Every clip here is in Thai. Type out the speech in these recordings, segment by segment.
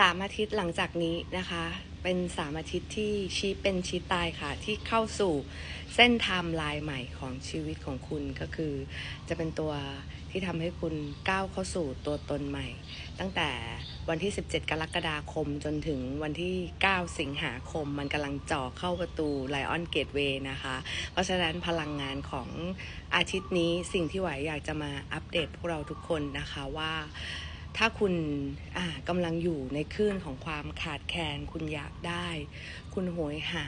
สามอาทิตย์หลังจากนี้นะคะ เป็นสามอาทิตย์ที่ชี้เป็นชี้ตายค่ะ ที่เข้าสู่เส้นไทม์ไลน์ใหม่ของชีวิตของคุณก็คือ จะเป็นตัวที่ทำให้คุณก้าวเข้าสู่ตัวตนใหม่ ตั้งแต่วันที่ 17 กรกฎาคมจนถึงวันที่ 9 สิงหาคม มันกำลังจ่อเข้าประตูไลออนเกตเวย์นะคะ เพราะฉะนั้นพลังงานของอาทิตย์นี้สิ่งที่ไหวอยากจะมาอัปเดตพวกเราทุกคนนะคะว่า ถ้าคุณกำลังอยู่ในคลื่นของความขาดแคลนคุณอยากได้ คุณโหยหา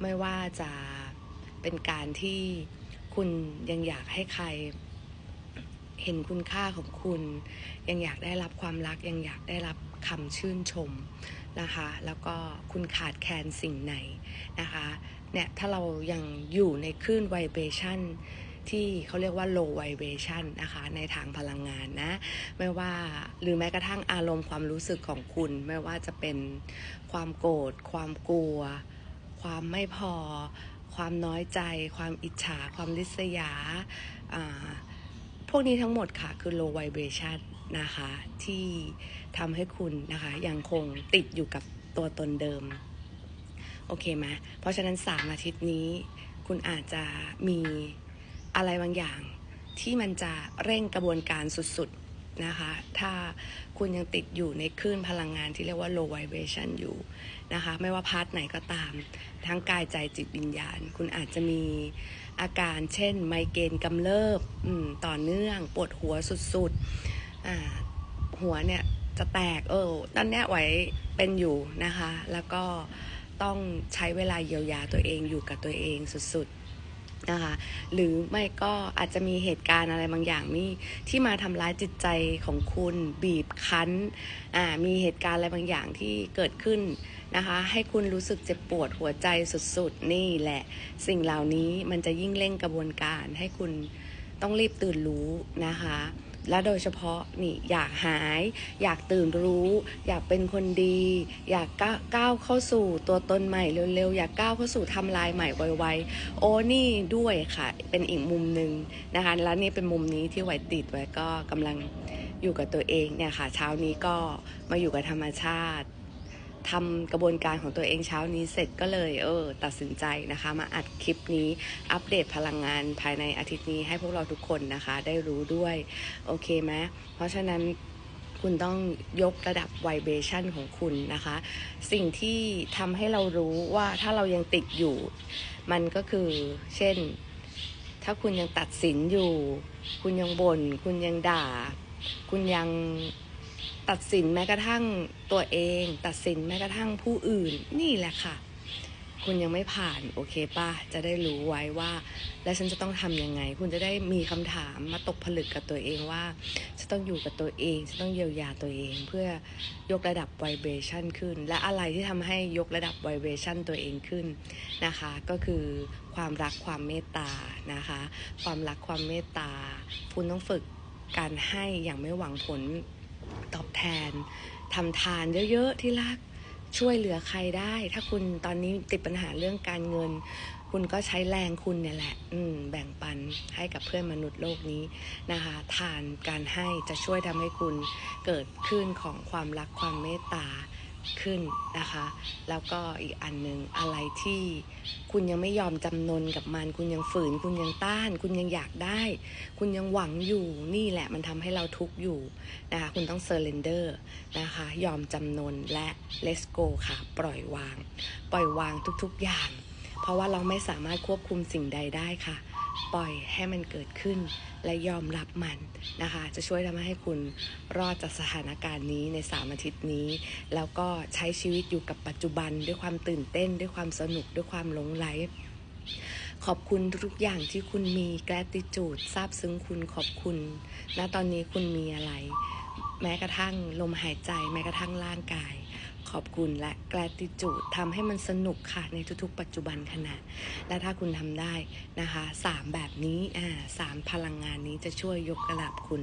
ไม่ว่าจะเป็นการที่คุณยังอยากให้ใครเห็นคุณค่าของคุณ ยังอยากได้รับความรัก ยังอยากได้รับคำชื่นชมนะคะ แล้วก็คุณขาดแคลนสิ่งไหนนะคะเนี่ยถ้าเรายังอยู่ในคลื่นไวเบชั่น ที่เขาเรียกว่า low vibration นะคะในทางพลังงานนะไม่ว่าหรือแม้กระทั่งอารมณ์ความรู้สึกของคุณ ไม่ว่าจะเป็นความโกรธความกลัว ความไม่พอ ความน้อยใจ ความอิจฉา ความริษยา พวกนี้ทั้งหมดค่ะคือ low vibration นะคะที่ทำให้คุณนะคะยังคงติดอยู่กับตัวตนเดิม โอเคไหมเพราะฉะนั้นสามอาทิตย์นี้ คุณอาจจะมี อะไรบางอย่างที่มันจะเร่งกระบวนการสุดๆนะคะ ถ้าคุณยังติดอยู่ในคลื่นพลังงานที่เรียกว่า low vibration อยู่นะคะ ไม่ว่าพาร์ทไหนก็ตาม ทั้งกายใจจิตวิญญาณ คุณอาจจะมีอาการเช่น ไมเกรนกำเริบต่อเนื่องปวดหัวสุดๆ หัวเนี่ยจะแตกเออตอนนี้ไหวเป็นอยู่นะคะ แล้วก็ต้องใช้เวลาเยียวยาตัวเองอยู่กับตัวเองสุดๆ นะคะ หรือไม่ก็อาจจะมีเหตุการณ์อะไรบางอย่างมีที่มาทำร้ายจิตใจของคุณบีบคั้นอ่ามีเหตุการณ์อะไรบางอย่างที่เกิดขึ้นนะคะ ให้คุณรู้สึกเจ็บปวดหัวใจสุดๆ นี่แหละ สิ่งเหล่านี้มันจะยิ่งเร่งกระบวนการให้คุณต้องรีบตื่นรู้นะคะ และโดยเฉพาะนี่อยากหาย อยากตื่นรู้ อยากเป็นคนดี อยากก้าวเข้าสู่ตัวตนใหม่เร็วๆ อยากก้าวเข้าสู่ทำลายใหม่ไวๆ โอ้นี่ด้วยค่ะ เป็นอีกมุมหนึ่งนะคะ และนี่เป็นมุมนี้ที่ไหวติดไว้ก็กำลังอยู่กับตัวเองเนี่ยค่ะ เช้านี้ก็มาอยู่กับธรรมชาติ ทำกระบวนการของตัวเองเช้านี้เสร็จก็เลยเออตัดสินใจนะคะ มาอัดคลิปนี้อัปเดตพลังงานภายในอาทิตย์นี้ให้พวกเราทุกคนนะคะ ได้รู้ด้วย โอเคไหมเพราะฉะนั้นคุณต้องยกระดับไวเบชันของคุณนะคะ สิ่งที่ทำให้เรารู้ว่าถ้าเรายังติดอยู่ มันก็คือ เช่น ถ้าคุณยังตัดสินอยู่ คุณยังบน่นคุณยังด่า คุณยัง ตัดสินแม้กระทั่งตัวเอง ตัดสินแม้กระทั่งผู้อื่นนี่แหละค่ะ คุณยังไม่ผ่านโอเคป่ะจะได้รู้ไว้ว่า และฉันจะต้องทำยังไง คุณจะได้มีคำถามมาตกผลึกกับตัวเองว่าจะต้องอยู่กับตัวเองจะต้องเยียวยาตัวเอง เพื่อยกระดับไวเบชันขึ้น และอะไรที่ทำให้ยกระดับไวเบชันตัวเองขึ้นนะคะ ก็คือความรักความเมตตานะคะ ความรักความเมตตา คุณต้องฝึกการให้อย่างไม่หวังผล ตอบแทนทำทานเยอะๆที่รักช่วยเหลือใครได้ ถ้าคุณตอนนี้ติดปัญหาเรื่องการเงิน คุณก็ใช้แรงคุณเนี่ยแหละ อืแบ่งปันให้กับเพื่อนมนุษย์โลกนี้นะคะ ทานการให้จะช่วยทำให้คุณเกิดขึ้นของความรักความเมตตา ขึ้นนะคะ แล้วก็อีกอันหนึ่งอะไรที่คุณยังไม่ยอมจำนนกับมัน คุณยังฝืน คุณยังต้าน คุณยังอยากได้ คุณยังหวังอยู่ นี่แหละมันทำให้เราทุกข์อยู่นะคะ คุณต้องเซอร์เรนเดอร์นะคะ ยอมจำนนและ let's go ค่ะ ปล่อยวาง ปล่อยวางทุกๆอย่าง เพราะว่าเราไม่สามารถควบคุมสิ่งใดได้ค่ะ ปล่อยให้มันเกิดขึ้น และยอมรับมันนะคะ จะช่วยทำให้คุณรอดจากสถานการณ์นี้ในสามอาทิตย์นี้ แล้วก็ใช้ชีวิตอยู่กับปัจจุบันด้วยความตื่นเต้น ด้วยความสนุกด้วยความหลงไหลขอบคุณทุกอย่างที่คุณมีแกลติจูดซาบซึ้งคุณขอบคุณ ณ ตอนนี้คุณมีอะไร แม้กระทั่งลมหายใจ แม้กระทั่งร่างกาย ขอบคุณและแกลติจูดทำให้มันสนุกค่ะในทุกๆ ปัจจุบันขณะ และถ้าคุณทำได้นะคะสามแบบนี้อ่าสามพลังงานนี้จะช่วยยกระดับคุณ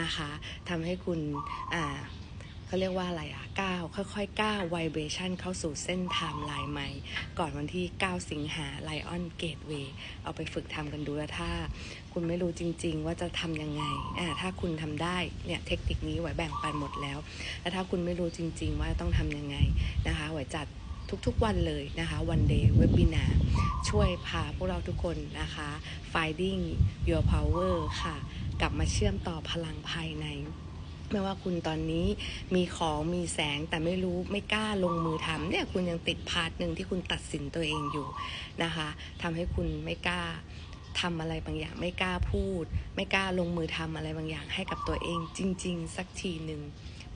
นะคะทำให้คุณอ่า เขาเรียกว่าอะไรอะก้าวค่อยๆก้าวไวเบรชันเข้าสู่เส้นไทม์ไลน์ใหม่ ก่อนวันที่ 9 สิงหาไลออนเกตเวย์เอาไปฝึกทำกันดูแล้วถ้า คุณไม่รู้จริง ๆ ว่าจะทำยังไงอ่าถ้าคุณทำได้เนี่ยเทคนิคนี้ไว้แบ่งปันหมดแล้วแล้วถ้าคุณไม่รู้จริง ๆ ว่าต้องทำยังไงนะคะไว้จัดทุกๆวันเลยนะคะวันเดย์เวบินาช่วยพาพวกเราทุกคนนะคะ finding your power ค่ะ กลับมาเชื่อมต่อพลังภายใน ไม่ว่าคุณตอนนี้มีของมีแสงแต่ไม่รู้ไม่กล้าลงมือทำเนี่ยคุณยังติดพาร์ทหนึ่งที่คุณตัดสินตัวเองอยู่นะคะทำให้คุณไม่กล้าทำอะไรบางอย่าง ไม่กล้าพูด ไม่กล้าลงมือทำอะไรบางอย่างให้กับตัวเองจริง ๆ สักทีหนึ่ง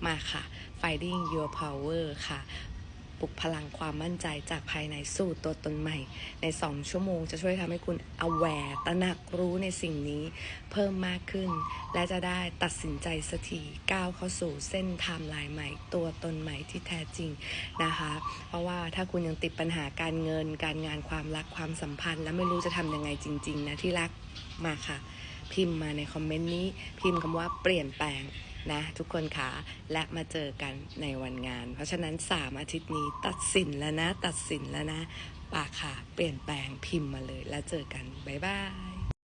มาค่ะ finding your power ค่ะ ปลุกพลังความมั่นใจจากภายในสู่ตัวตนใหม่ ใน 2 ชั่วโมงจะช่วยทำให้คุณ aware ตระหนักรู้ในสิ่งนี้เพิ่มมากขึ้น และจะได้ตัดสินใจสักทีก้าวเข้าสู่เส้นไทม์ไลน์ใหม่ ตัวตนใหม่ที่แท้จริงนะคะ เพราะว่าถ้าคุณยังติดปัญหาการเงิน การงานความรักความสัมพันธ์ และไม่รู้จะทำยังไงจริง ๆ นะที่รักมาค่ะ พิมพ์มาในคอมเมนต์นี้ พิมพ์คำว่าเปลี่ยนแปลง นะทุกคนค่ะและมาเจอกันในวันงาน เพราะฉะนั้น 3 อาทิตย์นี้ตัดสินแล้วนะ ตัดสินแล้วนะปากค่ะ เปลี่ยนแปลงพิมพ์มาเลย แล้วเจอกัน บ๊ายบาย